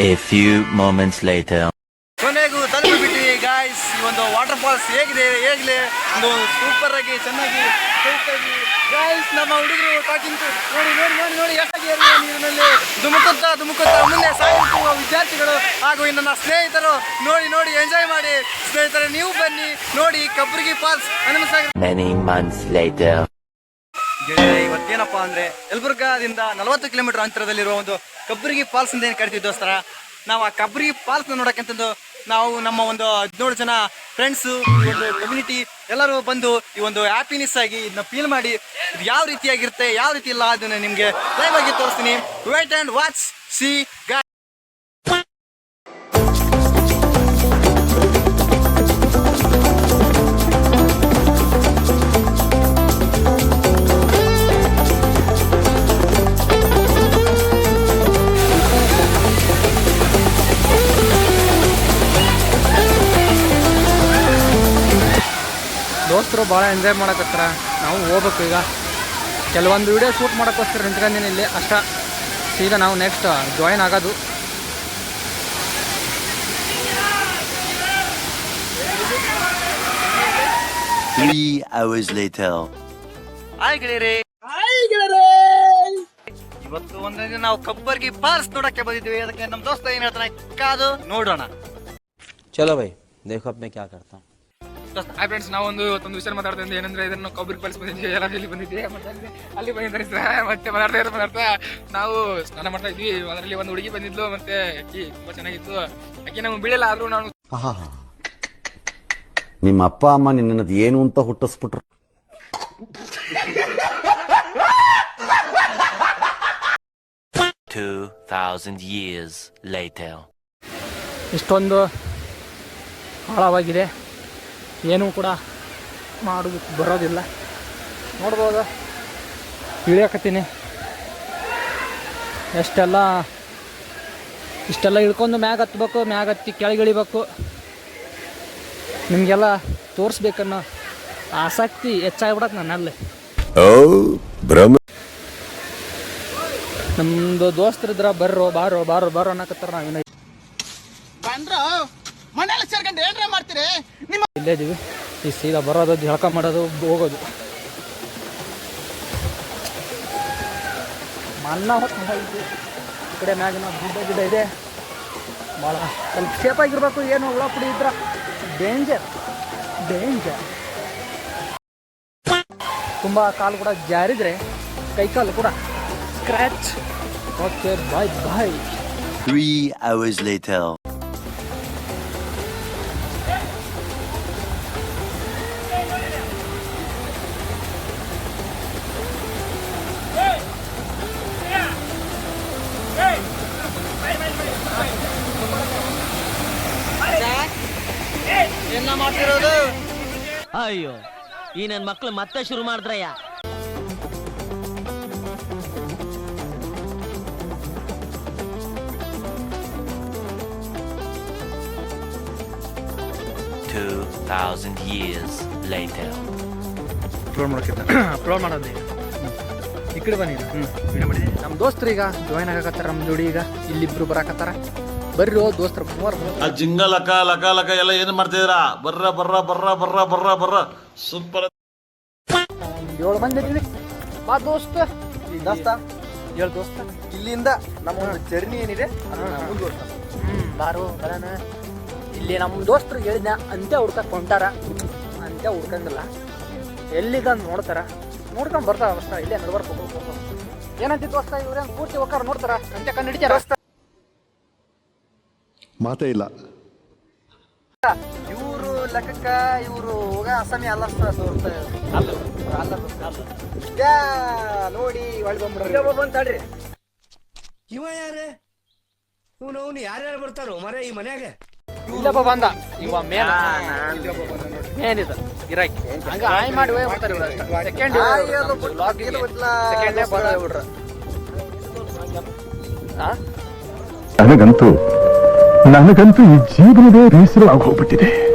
A few moments later. ಕೊನೆಗೂ ತಲುಪಿಬಿಟ್ಟಿವಿ guys ಈ ಒಂದು ವಾಟರ್ ಫಾಲ್ಸ್ ಹೇಗಿದೆ ಹೇಗಲಿ? ಒಂದು ಸೂಪರ್ ಆಗಿ ಚೆನ್ನಾಗಿ ಗಾಯ್ಸ್ ನಮ್ಮ ಹುಡುಗರು ಟಾಕಿಂಗ್ ನೋಡಿ ನೋಡಿ ನೋಡಿ ನೋಡಿ ಎಷ್ಟಾಗಿ ನೀರಿನಲ್ಲಿ ಧುಮುಕುತ್ತ ಧುಮುಕುತ್ತ ಮುಂದೆ ಸಾಗುತ್ತಿರುವ ವಿದ್ಯಾರ್ಥಿಗಳು ಹಾಗೂ ನನ್ನ ಸ್ನೇಹಿತರು ನೋಡಿ ನೋಡಿ ಎಂಜಾಯ್ ಮಾಡಿ. ಸ್ನೇಹಿತರೆ ನೀವು ಬನ್ನಿ ನೋಡಿ Kabbaragi Falls Hanumasagara Many months later. ಗೆಳೆಯ ಇವತ್ತೇನಪ್ಪ ಅಂದ್ರೆ ಯಲಬುರ್ಗಾದಿಂದ ನಲವತ್ತು ಕಿಲೋಮೀಟರ್ ಅಂತರದಲ್ಲಿರುವ ಒಂದು ಕಬ್ಬರಿಗಿ ಫಾಲ್ಸ್ ಅಂತ ಏನ್ ಕರಿತೀವಿ ದೋಸ್ತರ? ನಾವು ಆ ಕಬ್ಬರಿಗಿ ಫಾಲ್ಸ್ ನೋಡಕ್ಕಂತಂದು ನಾವು ನಮ್ಮ ಒಂದು ಹದಿನೇಳು ಜನ ಫ್ರೆಂಡ್ಸ್ ಈ ಒಂದು ಕಮ್ಯುನಿಟಿ ಎಲ್ಲರೂ ಬಂದು ಈ ಒಂದು ಹ್ಯಾಪಿನೆಸ್ ಆಗಿ ಇದನ್ನ ಫೀಲ್ ಮಾಡಿ ಇದು ಯಾವ ರೀತಿಯಾಗಿರುತ್ತೆ, ಯಾವ ರೀತಿ ಇಲ್ಲ ಅದನ್ನ ನಿಮಗೆ ಲೈವ್ ಆಗಿ ತೋರಿಸ್ತೀನಿ. ವೇಟ್ ಅಂಡ್ ವಾಚ್ ಸಿ ಗಾ ದೋಸ್ತರು ಭಾಳ ಎಂಜಾಯ್ ಮಾಡಕತ್ತಾರ ನಾವು ಹೋಗ್ಬೇಕು ಈಗ ಕೆಲವೊಂದು ವಿಡಿಯೋ ಶೂಟ್ ಮಾಡೋಕ್ಕೋಸ್ಕರ ನಿಂತ್ಕೊಂಡಿನಿ ಇಲ್ಲಿ ಅಷ್ಟ ಸೀದಾ ನಾವು ನೆಕ್ಸ್ಟ್ ಜಾಯಿನ್ ಆಗೋದು Three hours later. ಹಾಯ್ ಗೆಳೆಯರೇ ಇವತ್ತು ಒಂದಿನ ನಾವು ಕಬ್ಬರ್ಗಿ ಫಾಲ್ಸ್ ನೋಡಕ್ಕೆ ಬಂದಿದ್ವಿ ಅದಕ್ಕೆ ನಮ್ಮ ದೋಸ್ತ ಏನ್ ಹೇಳ್ತಾನೆ ಕಾದು ನೋಡೋಣ चलो भाई देखो अब मैं क्या करता हूँ ಹಾಯ್ ಫ್ರೆಂಡ್ಸ್ ನಾವೊಂದು ಒಂದು ವಿಷಯ ಮಾತಾಡ್ತಾ ಇದ್ದೆ. ಏನಂದ್ರೆ ಇದನ್ನು ಕೊಬ್ಬರಿ ಪಲ್ಸ್ ಬಂದಿದ್ದೆ ಎಲ್ಲ ಇಲ್ಲಿ ಬಂದಿದ್ದೆ ಮತ್ತೆ ಅಲ್ಲಿ- ಅಲ್ಲಿ ಬಂದಿದ್ದಾರೆ ಸರ್ ಮತ್ತೆ ಮಾತಾಡ್ತಾ ಇರೋ ಮಾತಾಡ್ತಾ. ನಾವು ಸ್ನಾನ ಮಾಡ್ತಾ ಇದ್ವಿ. ಅದರಲ್ಲಿ ಒಂದು ಹುಡುಗಿ ಬಂದಿದ್ಲು. ಮತ್ತೆ ಅಕ್ಕಿ ತುಂಬಾ ಚೆನ್ನಾಗಿತ್ತು. ಅಕ್ಕಿ ನಮ್ಗೆ ಬೀಳಿಲ್ಲ ಆದ್ರೂ ನಾನು ನಿಮ್ಮ ಅಪ್ಪ ಅಮ್ಮ ನಿನ್ನದು ಏನು ಅಂತ ಹುಟ್ಟಿಸ್ಬಿಟ್ರು. Two thousand years later. ಇಷ್ಟೊಂದು ಆಳವಾಗಿದೆ. ಏನೂ ಕೂಡ ಮಾಡೋದಕ್ಕೆ ಬರೋದಿಲ್ಲ. ನೋಡ್ಬೋದು? ಇಳಿಯಕತ್ತೀನಿ ಎಷ್ಟೆಲ್ಲ ಇಷ್ಟೆಲ್ಲ ಇಳ್ಕೊಂಡು ಮ್ಯಾಗ ಹತ್ಬೇಕು ಮ್ಯಾಗ ಹತ್ತಿ ಕೆಳಗೆ ಇಳಿಬೇಕು. ನಿಮಗೆಲ್ಲ ತೋರಿಸ್ಬೇಕನ್ನೋ ಆಸಕ್ತಿ ಹೆಚ್ಚಾಗ್ಬಿಡತ್ತೆ ನನ್ನಲ್ಲಿ. ನಮ್ಮದು ದೋಸ್ತರಿದ್ರ ಬರ್ರೋ ಬಾರೋ ಬಾರೋ ಬಾರೋ ಅನ್ನಕತ್ತಾರ ನಾವಿನ್ನ. ಇಲ್ಲೇ ಇದೀವಿ. ಈ ಸೀದಾ ಬರೋದು ಜಳಕ ಮಾಡೋದು ಹೋಗೋದು. ಮನ್ನ ಹೊತ್ತು ಈ ಕಡೆ ಮ್ಯಾಗಿನ ಗುಡ್ಡ ಗಿಡ ಇದೆ. ಭಾಳ ಸ್ವಲ್ಪ ಸೇಫ್ ಆಗಿರ್ಬೇಕು. ಏನು ಹುಳ ಪುಡಿ ಇದ್ರ. ಡೇಂಜರ್ ಡೇಂಜರ್ ತುಂಬ ಕಾಲು ಕೂಡ ಜಾರಿದ್ರೆ ಕೈಕಾಲು ಕೂಡ scratch okay bye bye three hours later. ಅಯ್ಯೋ ಈ ನನ್ನ ಮಕ್ಳು ಮತ್ತೆ ಶುರು ಮಾಡಿದ್ರಯ್ಯ. Two thousand years later. Upload ಮಾಡೋಕ್ಕಿಂತ ಅಪ್ಲೋಡ್ ಮಾಡೋದು. ಈಗ ಈ ಕಡೆ ಬನ್ನಿ. ನಮ್ಮ ದೋಸ್ತರು ಈಗ ಜಾಯ್ನ್ ಆಗಕತ್ತಾರ ನಮ್ಮ ಜೋಡಿ ಈಗ ಇಲ್ಲಿಬ್ರು ಬರಾಕತ್ತಾರ. ಬರ್ರಿ ದೋಸ್ತರ ಕುಮಾರ್ ಆ ಜಿಂಗ ಲಕ ಲಕ ಲಕ ಎಲ್ಲ ಏನು ಮಾಡ್ತಿದ್ದೀರಾ? ಬರ್ರ ಬರ್ರ ಬರ್ರ ಬರ್ರ ಬರ್ರ ಬರ್ರ. ಸೂಪರ್ ಏಳು ಮಂದಿ ಇದೀವಿ. ಬಾ ದೋಸ್ತ. ದೋಸ್ತ. ಏಳು ದೋಸ್ತ. ಇಲ್ಲಿಂದ ನಮ್ಮ ಒಂದು ಜರ್ನಿ ಏನಿದೆ ಹ್ಮ್ ಬಾರು ಬರೋಣ. ಇಲ್ಲಿ ನಮ್ಮ ದೋಸ್ತರು ಹೇಳಿದ್ನ ಅಂತೆ ಹುಡ್ಕ ಹೊಂಟಾರ. ಅಂತೆ ಹುಡ್ಕಂಗಿಲ್ಲ. ಎಲ್ಲಿಗಂದು ನೋಡ್ತಾರ. ನೋಡ್ಕೊಂಡ್ ಬರ್ತಾರ ಅಷ್ಟ ಇಲ್ಲೇ ನಡ್ಬಾರ್ದು ಏನಂತ ಏನಂತಿ ದೋಸ್ತ ಇವ್ರೇನ್ ಪೂರ್ತಿ ಹೋಗಾರ ನೋಡ್ತಾರ? ಅಂತೆ ಕಂಡು ಹಿಡಿತಾರ? ಮಾತೇ ಇಲ್ಲ. ಇವರು ಲೆಕ್ಕಕ್ಕ ಇವರು ಹೋಗ ಅಸ್ಸಾಮಿ ಅಲ್ಲ ಅಲ್ಲ. ನೋಡಿ ಒಳ್ಳೆ ಬಂದ್ಬಿಡ್ರಿ. ಬಂತಾಡ್ರಿ ಇವ ಯಾರೇ? ಇವನು ಅವನು ಯಾರ್ಯಾರು ಬರ್ತಾರೋ? ಮರೆ ಈ ಮನ್ಯಾಗ? ಇಲ್ಲಪ್ಪ ಬಂದ. ಇವ ಮೇನ್ ಮೇನ್ ಇದು. ಗಿರಾಕಿ ಹಂಗ ಆಯ್ ಮಾಡಿ ಹೋಗಿ ಬರ್ತಾರೆ ಸೆಕೆಂಡ್. ಸೆಕೆಂಡ್ ಬಂದ ಬಿಡ್ರ ನನಗಂತೂ ನನಗಂತೂ ಈ ಜೀವನವೇ ಬೇಸರವಾಗಿ ಹೋಗ್ಬಿಟ್ಟಿದೆ.